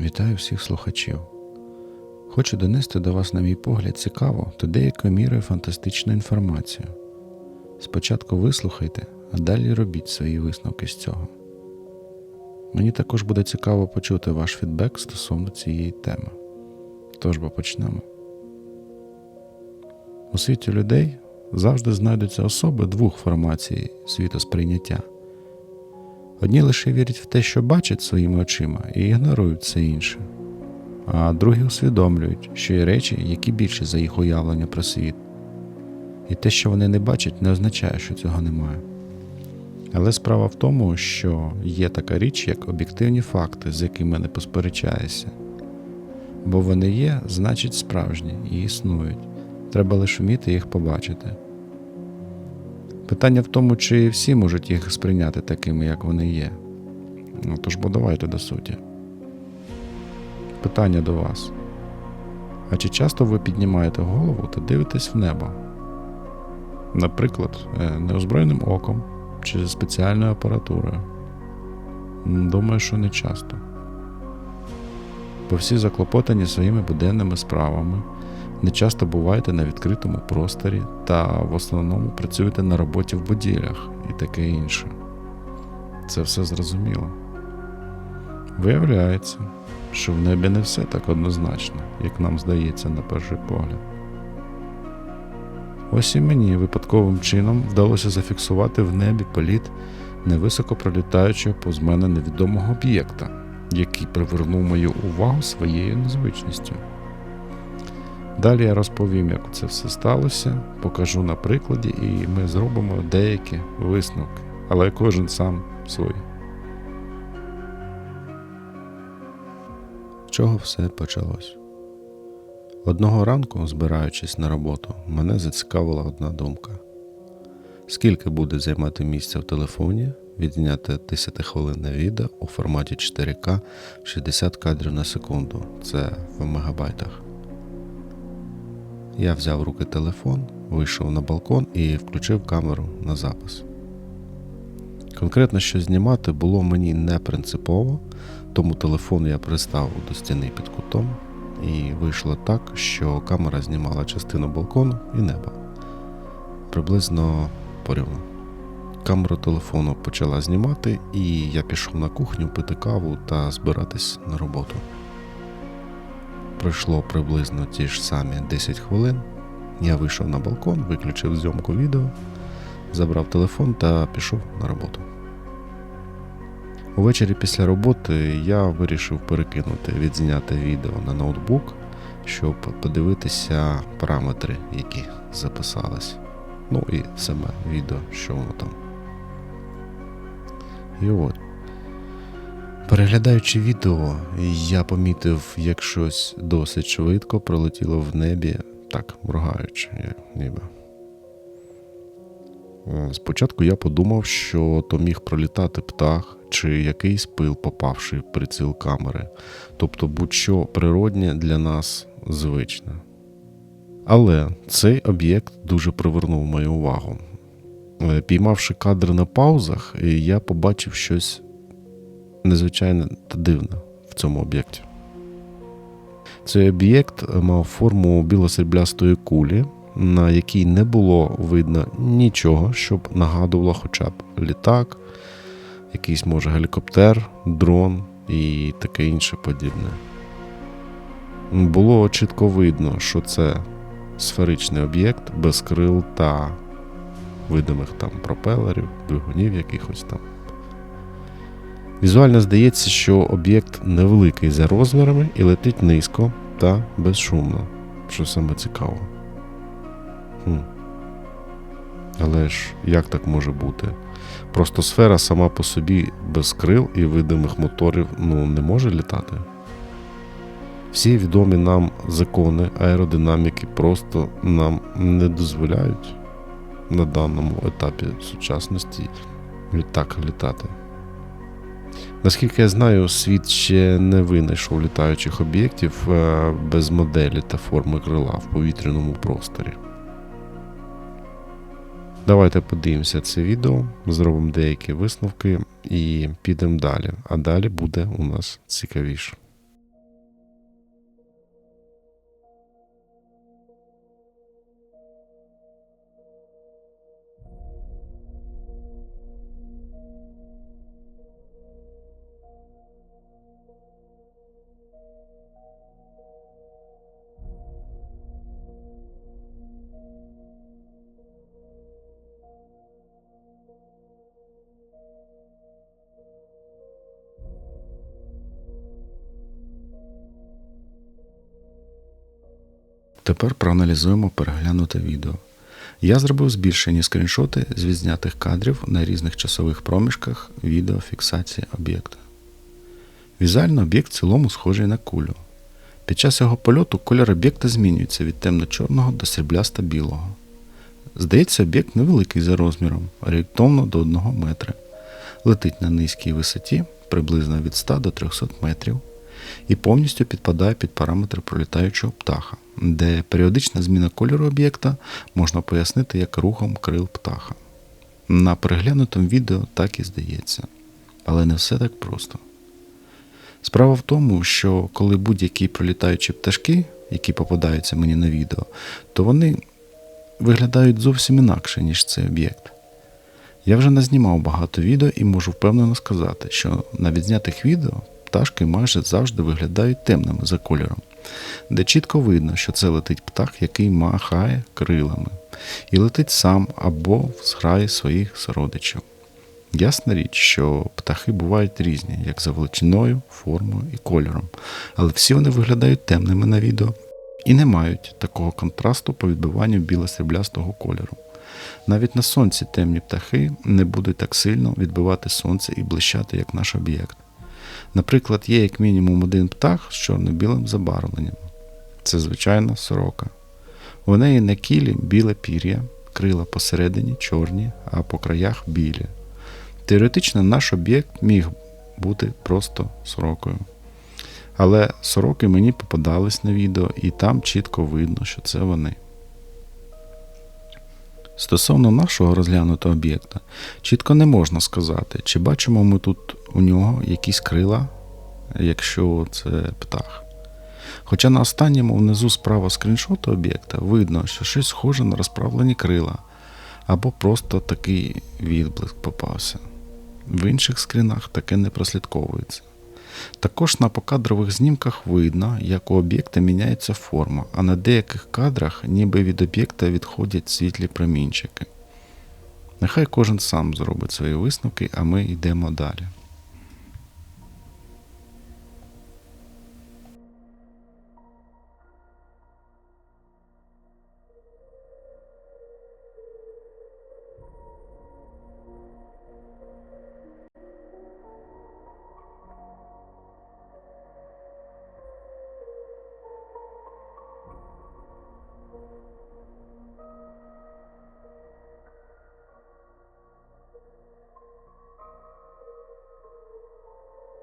Вітаю всіх слухачів. Хочу донести до вас, на мій погляд, цікаву та деякою мірою фантастичну інформацію. Спочатку вислухайте, а далі робіть свої висновки з цього. Мені також буде цікаво почути ваш фідбек стосовно цієї теми. Тож бо почнемо. У світі людей завжди знайдуться особи двох формацій світосприйняття. Одні лише вірять в те, що бачать своїми очима, і ігнорують все інше, а другі усвідомлюють, що є речі, які більше за їх уявлення про світ. І те, що вони не бачать, не означає, що цього немає. Але справа в тому, що є така річ, як об'єктивні факти, з якими не посперечаєшся. Бо вони є, значить справжні і існують. Треба лише вміти їх побачити. Питання в тому, чи всі можуть їх сприйняти такими, як вони є. Ну, тож бо давайте до суті. Питання до вас. А чи часто ви піднімаєте голову та дивитесь в небо? Наприклад, е, неозброєним оком чи спеціальною апаратурою? Думаю, що не часто. Бо всі заклопотані своїми буденними справами, не часто буваєте на відкритому просторі та в основному працюєте на роботі в будівлях і таке інше. Це все зрозуміло. Виявляється, що в небі не все так однозначно, як нам здається на перший погляд. Ось і мені випадковим чином вдалося зафіксувати в небі політ невисоко пролітаючого повз мене невідомого об'єкта, який привернув мою увагу своєю незвичністю. Далі я розповім, як це все сталося, покажу на прикладі, і ми зробимо деякі висновки, але кожен сам свій. З чого все почалось? Одного ранку, збираючись на роботу, мене зацікавила одна думка: скільки буде займати місця в телефоні відзняти 10-хвилинне відео у форматі 4К 60 кадрів на секунду, це в мегабайтах. Я взяв в руки телефон, вийшов на балкон і включив камеру на запис. Конкретно що знімати було мені не принципово, тому телефон я пристав до стіни під кутом, і вийшло так, що камера знімала частину балкону і неба. Приблизно порівну. Камеру телефону почала знімати, і я пішов на кухню пити каву та збиратись на роботу. Пройшло приблизно ті ж самі 10 хвилин. Я вийшов на балкон, виключив зйомку відео, забрав телефон та пішов на роботу. Увечері після роботи я вирішив перекинути відзняте відео на ноутбук, щоб подивитися параметри, які записались. Ну і саме відео, що воно там. І от. Переглядаючи відео, я помітив, як щось досить швидко пролетіло в небі, так моргаючи, ніби. Спочатку я подумав, що то міг пролітати птах чи якийсь пил, попавши в приціл камери, тобто будь-що природнє для нас звичне. Але цей об'єкт дуже привернув мою увагу. Е, Піймавши кадр на паузах, я побачив щось незвичайне та дивне в цьому об'єкті. Цей об'єкт мав форму білосріблястої кулі, на якій не було видно нічого, щоб нагадувало хоча б літак, якийсь може гелікоптер, дрон і таке інше подібне. Було чітко видно, що це сферичний об'єкт без крил та видимих там пропелерів, двигунів якихось там. Візуально здається, що об'єкт невеликий за розмірами і летить низько та безшумно, що саме цікаво. Хм. Але ж як так може бути? Просто сфера сама по собі без крил і видимих моторів ну, не може літати. Всі відомі нам закони аеродинаміки просто нам не дозволяють на даному етапі сучасності так літати. Наскільки я знаю, світ ще не винайшов літаючих об'єктів е, без моделі та форми крила в повітряному просторі. Давайте подивимося це відео, зробимо деякі висновки і підемо далі. А далі буде у нас цікавіше. Тепер проаналізуємо переглянуте відео. Я зробив збільшені скріншоти з відзнятих кадрів на різних часових проміжках відеофіксації об'єкта. Візуально об'єкт в цілому схожий на кулю. Під час його польоту колір об'єкта змінюється від темно-чорного до сріблясто білого. Здається, об'єкт невеликий за розміром, орієнтовно до 1 метра. Летить на низькій висоті приблизно від 100 до 300 метрів і повністю підпадає під параметри пролітаючого птаха, де періодична зміна кольору об'єкта можна пояснити як рухом крил птаха. На переглянутому відео так і здається. Але не все так просто. Справа в тому, що коли будь-які пролітаючі пташки, які попадаються мені на відео, то вони виглядають зовсім інакше, ніж цей об'єкт. Я вже назнімав багато відео і можу впевнено сказати, що на відзнятих відео пташки майже завжди виглядають темними за кольором, де чітко видно, що це летить птах, який махає крилами, і летить сам або в зграї своїх сородичів. Ясна річ, що птахи бувають різні, як за величиною, формою і кольором, але всі вони виглядають темними на відео і не мають такого контрасту по відбиванню біло-сріблястого кольору. Навіть на сонці темні птахи не будуть так сильно відбивати сонце і блищати, як наш об'єкт. Наприклад, є як мінімум один птах з чорно-білим забарвленням. Це звичайна сорока. У неї на кілі біле пір'я, крила посередині чорні, а по краях білі. Теоретично наш об'єкт міг бути просто сорокою. Але сороки мені попадались на відео, і там чітко видно, що це вони. Стосовно нашого розглянутого об'єкта, чітко не можна сказати, чи бачимо ми тут у нього якісь крила, якщо це птах. Хоча на останньому внизу справа скріншоту об'єкта видно, що щось схоже на розправлені крила, або просто такий відблиск попався. В інших скрінах таке не прослідковується. Також на покадрових знімках видно, як у об'єкта міняється форма, а на деяких кадрах ніби від об'єкта відходять світлі промінчики. Нехай кожен сам зробить свої висновки, а ми йдемо далі.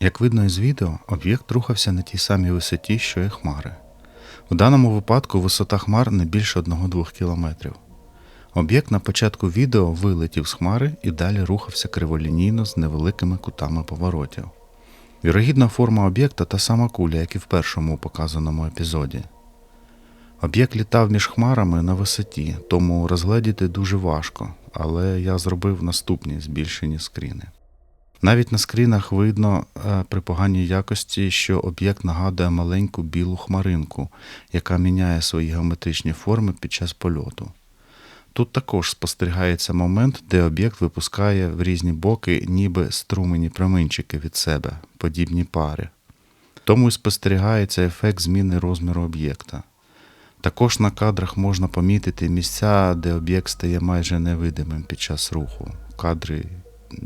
Як видно із відео, об'єкт рухався на тій самій висоті, що і хмари. У даному випадку висота хмар не більше 1-2 км. Об'єкт на початку відео вилетів з хмари і далі рухався криволінійно з невеликими кутами поворотів. Вірогідна форма об'єкта та сама куля, як і в першому показаному епізоді. Об'єкт літав між хмарами на висоті, тому розгледіти дуже важко, але я зробив наступні збільшені скріни. Навіть на скрінах видно е, при поганій якості, що об'єкт нагадує маленьку білу хмаринку, яка міняє свої геометричні форми під час польоту. Тут також спостерігається момент, де об'єкт випускає в різні боки, ніби струмені проминчики від себе, подібні пари. Тому і спостерігається ефект зміни розміру об'єкта. Також на кадрах можна помітити місця, де об'єкт стає майже невидимим під час руху. Кадри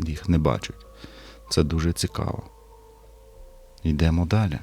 їх не бачать. Це дуже цікаво. Йдемо далі.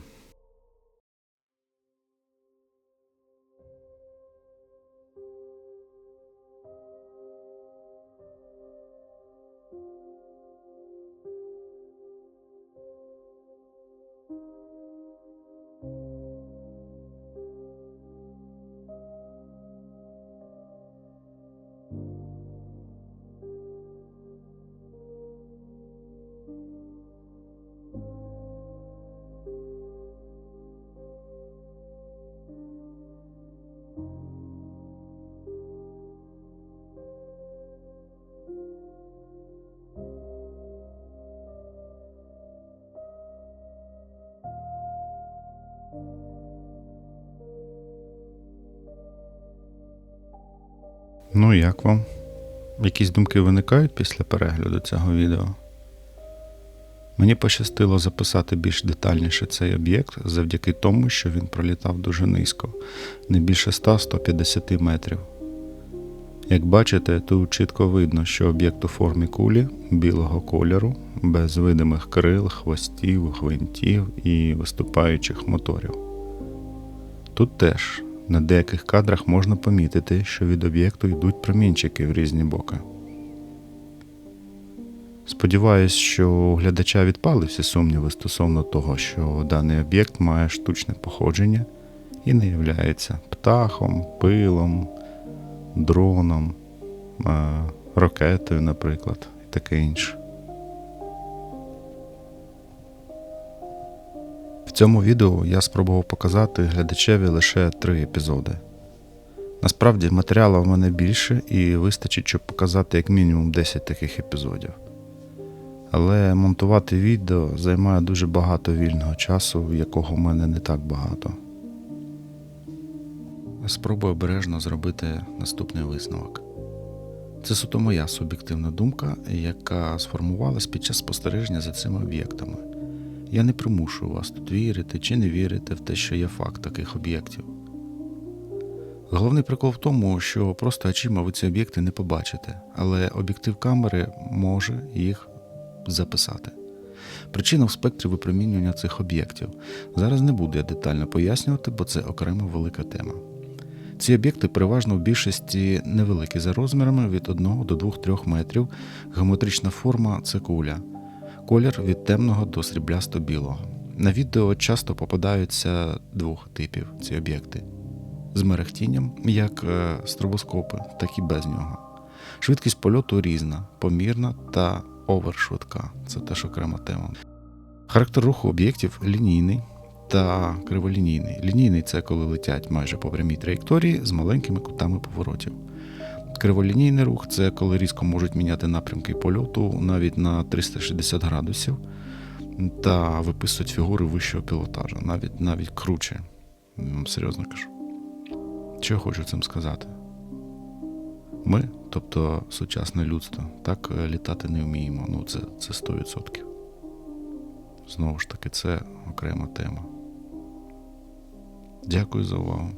Ну, як вам? Якісь думки виникають після перегляду цього відео? Мені пощастило записати більш детальніше цей об'єкт завдяки тому, що він пролітав дуже низько, не більше 100-150 метрів. Як бачите, тут чітко видно, що об'єкт у формі кулі білого кольору, без видимих крил, хвостів, гвинтів і виступаючих моторів. Тут теж на деяких кадрах можна помітити, що від об'єкту йдуть промінчики в різні боки. Сподіваюсь, що у глядача відпали всі сумніви стосовно того, що даний об'єкт має штучне походження і не являється птахом, пилом, дроном, ракетою, наприклад, і таке інше. Цьому відео я спробував показати глядачеві лише три епізоди. Насправді матеріалу в мене більше і вистачить, щоб показати як мінімум 10 таких епізодів. Але монтувати відео займає дуже багато вільного часу, якого в мене не так багато. Спробую обережно зробити наступний висновок. Це суто моя суб'єктивна думка, яка сформувалась під час спостереження за цими об'єктами. Я не примушую вас тут вірити чи не вірити в те, що є факт таких об'єктів. Головний прикол в тому, що просто очима ви ці об'єкти не побачите, але об'єктив камери може їх записати. Причина в спектрі випромінювання цих об'єктів. Зараз не буду я детально пояснювати, бо це окрема велика тема. Ці об'єкти переважно в більшості невеликі за розмірами від 1 до 2-3 метрів. Геометрична форма це куля. Колір від темного до сріблясто-білого. На відео часто попадаються двох типів ці об'єкти з мерехтінням, як е, стробоскопи, так і без нього. Швидкість польоту різна, помірна та овершвидка. Це теж окрема тема. Характер руху об'єктів лінійний та криволінійний. Лінійний це коли летять майже по прямій траєкторії з маленькими кутами поворотів. Криволінійний рух це коли різко можуть міняти напрямки польоту навіть на 360 градусів та виписують фігури вищого пілотажу, навіть навіть круче. Серйозно кажу. Що я хочу цим сказати? Ми, тобто сучасне людство, так е, літати не вміємо. Ну, це, це 100%. Знову ж таки, це окрема тема. Дякую за увагу.